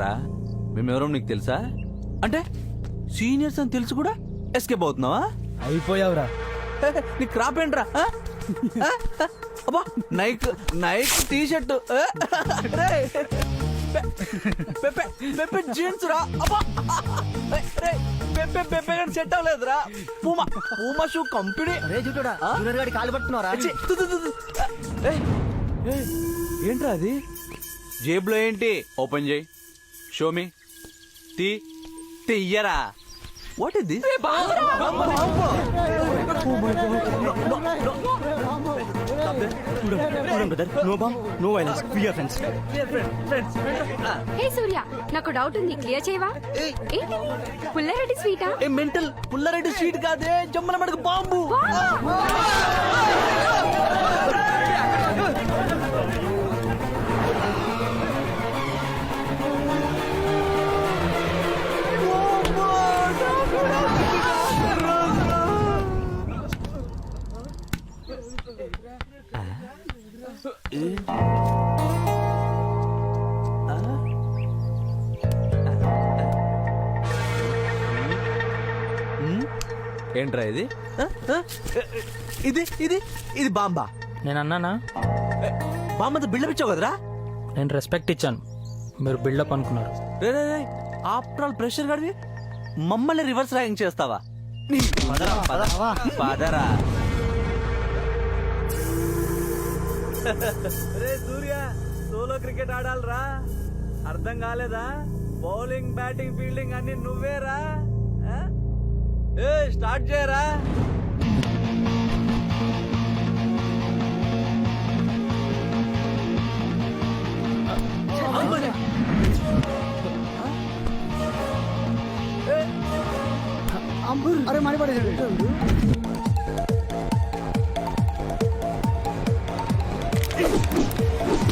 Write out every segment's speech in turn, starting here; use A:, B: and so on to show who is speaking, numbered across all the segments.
A: ఏంట్రా మేమెవరో నీకు తెలుసా? అంటే సీనియర్స్ అని తెలుసు కూడా ఎస్కేప్ అవుతున్నావా?
B: అయిపోయావురా.
A: నీ క్రాప్ ఏంట్రా? అబ్బా Nike Nike T shirt Pepe jeans రా. అబ్బా పెప్పే పెప్పే కానీ సెట్ అవ్వలేదురా. పూమా పూమా షూ కంపెనీ
B: రే జుట్టుడా జూనియర్ గాడి కాలు పట్టుకున్నారా
A: ఏంట్రా అది? జేబులో ఏంటి? ఓపెన్ చేయి. షోమి తీ తీయరా వాట్
B: ఫ్రెండ్స్
C: హే సూర్య నాకు డౌట్ ఉంది. క్లియర్ చేయవా? ఏంటి పుల్లారెడ్డి స్వీటా?
A: ఏ మెంటల్ పుల్లారెడ్డి స్వీట్ కాదే? జమ్మల మడక బాంబు! ఏంట్రా ఇది? ఇది ఇది ఇది బాంబా.
D: నేను అన్నానా
A: బాంబతో బిల్డప్ ఇచ్చావు కదరా?
D: నేను రెస్పెక్ట్ ఇచ్చాను. మీరు బిల్డప్ అనుకున్నారు.
A: రే రే రే ఆఫ్టర్ ఆల్ ప్రెషర్ గడివి మమ్మల్ని రివర్స్ ర్యాంక్ చేస్తావా? నీ పదరా, పద. పదరా. రే సూర్య సోలో క్రికెట్ ఆడాలరా. అర్థం కాలేదా? బౌలింగ్ బ్యాటింగ్ ఫీల్డింగ్ అన్ని నువ్వేరా? ఏ స్టార్ట్ చేయరా?
B: అరే మరి పడేసాడు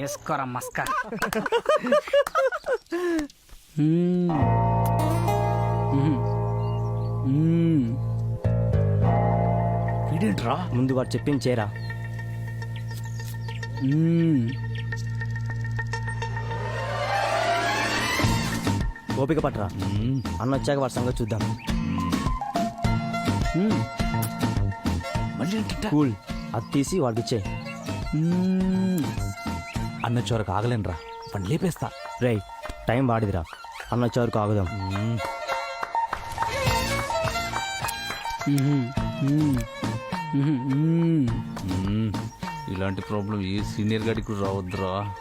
D: వేసుకోరా మస్కా.
A: వీడేంట్రా
B: ముందు వాడు చెప్పింది చేరా. ఓపిక పట్టరా? అన్న వచ్చాక వాడి సంగతి చూద్దాం.
A: మళ్ళీ?
B: కూల్. అది తీసి వాడికి ఇచ్చే
D: మ్మ్.
A: అన్న చోరకు ఆగలేనురా. పని లేపేస్తా.
B: రేయ్ టైం వాడిదిరా. అన్న వచ్చే వరకు ఆగుదాం.
A: ఇలాంటి ప్రాబ్లం ఏ సీనియర్ గడికి కూడా రావద్దురా.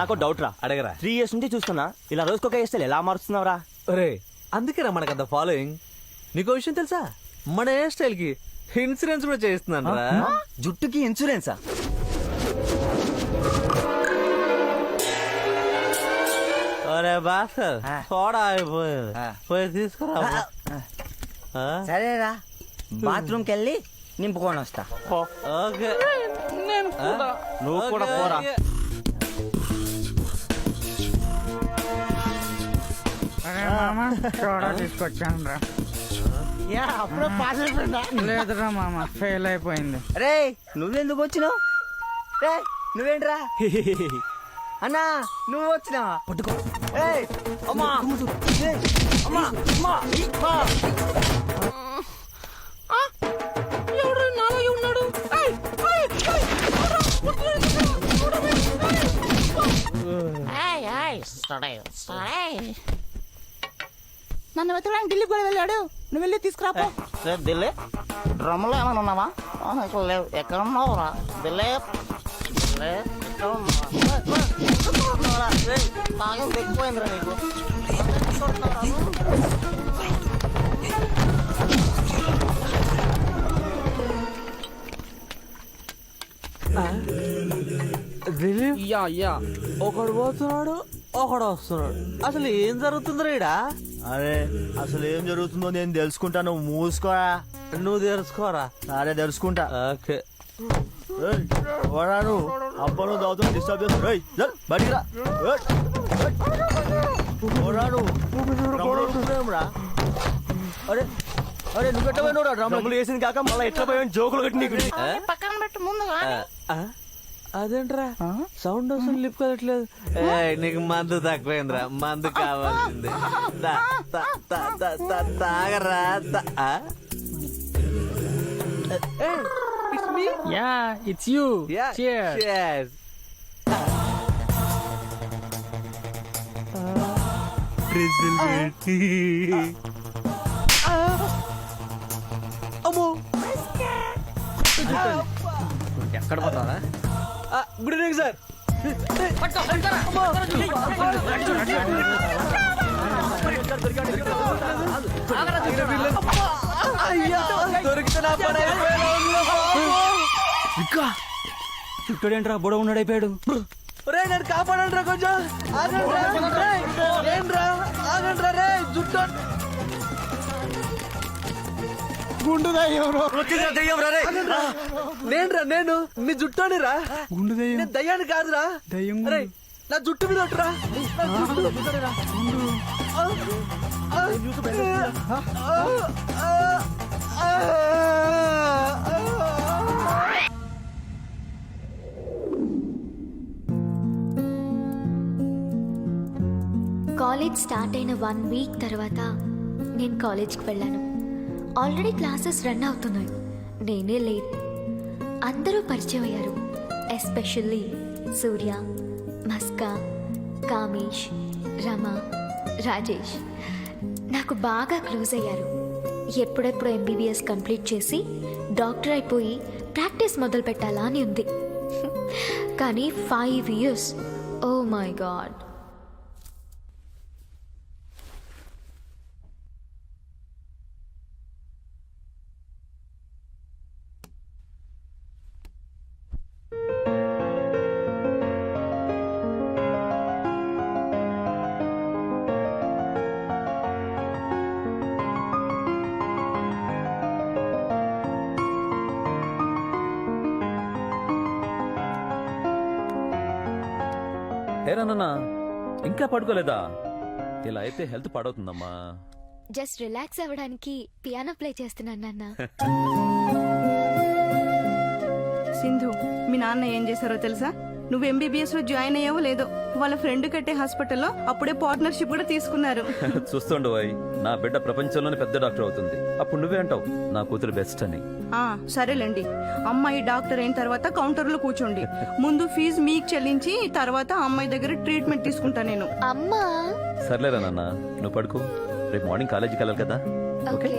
B: నాకు డౌట్ రా.
A: అడగరా.
B: త్రీ ఇయర్స్ నుంచి చూస్తున్నా. ఇలా రోజుకొక వేస్తే ఎలా మారుస్తున్నావురా?
A: ఒరే అందుకేనా మనకంత ఫాలోయింగ్ నీకో విషయం తెలుసా? మన హెయిర్ స్టైల్కి ఇన్సూరెన్స్ కూడా చేస్తున్నాను రా.
B: జుట్టుకి ఇన్సూరెన్సా
A: ఒరే భాస్కర్ సోడా అయిపోయింది పోయి తీసుకురా?
E: సరేరా. బాత్రూమ్కి వెళ్ళి నింపుకొని వస్తా.
A: ఓకే.
B: నువ్వు కూడా
A: ఓకే,
B: పోరా
A: ఓకే.
D: తీసుకొచ్చాను రా
E: అప్పుడే పాస్ అయిపోయిందా?
D: లేదురా మామ ఫెయిల్ అయిపోయింది.
E: రే నువ్వెందుకు వచ్చినావు? రే నువ్వేంట్రా? అన్నా నువ్వు వచ్చినావా? పట్టుకో. ఏయ్, అమ్మా. ఏయ్, అమ్మా అమ్మా అమ్మా.
F: నన్ను వెతకడానికి ఢిల్లీ కూడా వెళ్ళాడు. నువ్వు వెళ్ళి తీసుకురాపో.
E: సార్ ఢిల్లీ? డ్రమ్లో ఏమైనా ఉన్నావా? ఇక్కడ లేవు. ఎక్కడ ఉన్నావురా? ఢిల్లీ?
A: Yeah yeah. ఒకడు పోతున్నాడు ఒకడు వస్తున్నాడు. అసలు ఏం జరుగుతుంది ఇడా
B: అరే అసలు ఏం జరుగుతుందో నేను తెలుసుకుంటాను. మూసుకోరా?
A: నువ్వు తెలుసుకోరా?
B: సరే తెలుసుకుంటా.
A: ఓకే.
B: ఏయ్, పోరా నువ్వు. దావుతున్నా డిస్టర్బ్ చేస్తున్నా ఏయ్, జల్, బయటికి రా. ఏయ్, ఏయ్. పోరా నువ్వు. డ్రమ్ములో? అరే అరే నువ్వు ఎట్లా పోయినావురా డ్రమ్ములు వేసింది కాక మళ్ళీ ఎట్లా పోయావు? జోకులు కట్టి నీకు.
E: పక్కన పెట్టు ముందుగా
A: ఆ, అదేంట్రా? సౌండ్ వస్తుంది లిప్ కదట్లేదు. నీకు మందు తక్కువైందిరా. మందు కావాల్సింది. తా- తా- తా- తా- తా- తాగరా it's me.
D: Yeah it's you
A: Yeah, cheers. అమ్మో.
B: ఎక్కడ పోతావా?
A: గుడ్ ఈవినింగ్ సార్
B: ఇక్కడేంట్రా బుడ ఉన్నాడు అయిపోయాడు.
A: రే నన్ను కాపాడండి రా కొంచెం. ఆగండి రా ఏంట్రా ఆగండి రే జుట్టు
F: దయ్యం
A: నేనురా నేను. నీ జుట్టుని రా.
F: గుండు దయ్యం
A: నేను దయ్యాన్ని కాదురా.
F: దయ్యం
A: అరే నా జుట్టు మీద జుట్టు ఆ.
G: కాలేజ్ స్టార్ట్ అయిన వన్ వీక్ తర్వాత నేను కాలేజ్కి వెళ్ళాను. ఆల్రెడీ క్లాసెస్ రన్ అవుతున్నాయి. నేనే లేట్. అందరూ పరిచయం అయ్యారు ఎస్పెషల్లీ సూర్య మస్కా కామేష్ రమ రాజేష్. నాకు బాగా క్లోజ్ అయ్యారు. ఎప్పుడెప్పుడు ఎంబీబీఎస్ కంప్లీట్ చేసి డాక్టర్ అయిపోయి ప్రాక్టీస్ మొదలు పెట్టాలా అని ఉంది. కానీ five years oh my God
H: ఏరానన్నా ఇంకా పడుకోలేదా? ఇలా అయితే హెల్త్ పాడవుతుందమ్మా.
G: జస్ట్ రిలాక్స్ అవ్వడానికి పియానో ప్లే చేస్తున్నాను నాన్న.
I: సింధు మీ నాన్న ఏం చేశారో తెలుసా? నువ్వు ఎంబీబీఎస్లో జాయిన్ అయ్యావో లేదో వాళ్ళ ఫ్రెండ్ కట్టే హాస్పిటల్లో అప్పుడే పార్ట్నర్షిప్ కూడా తీసుకున్నారు.
H: చూస్తుండు వాయ్ నా బిడ్డ ప్రపంచంలోనే పెద్ద డాక్టర్ అవుతుంది. అప్పుడు నువ్వే అంటావు నా కూతురు బెస్ట్ అని.
I: ఆ సరేలేండి. అమ్మాయి డాక్టర్ అయిన తర్వాత కౌంటర్లో కూర్చోండి. ముందు ఫీజు మీకు చెల్లించి తర్వాత అమ్మాయి దగ్గర ట్రీట్మెంట్ తీసుకుంటా నేను.
G: అమ్మా!
H: సర్లేరా నాన్న నువ్వు పడుకో. రేపు మార్నింగ్ కాలేజీకి వెళ్ళాలి కదా.
G: ఓకే?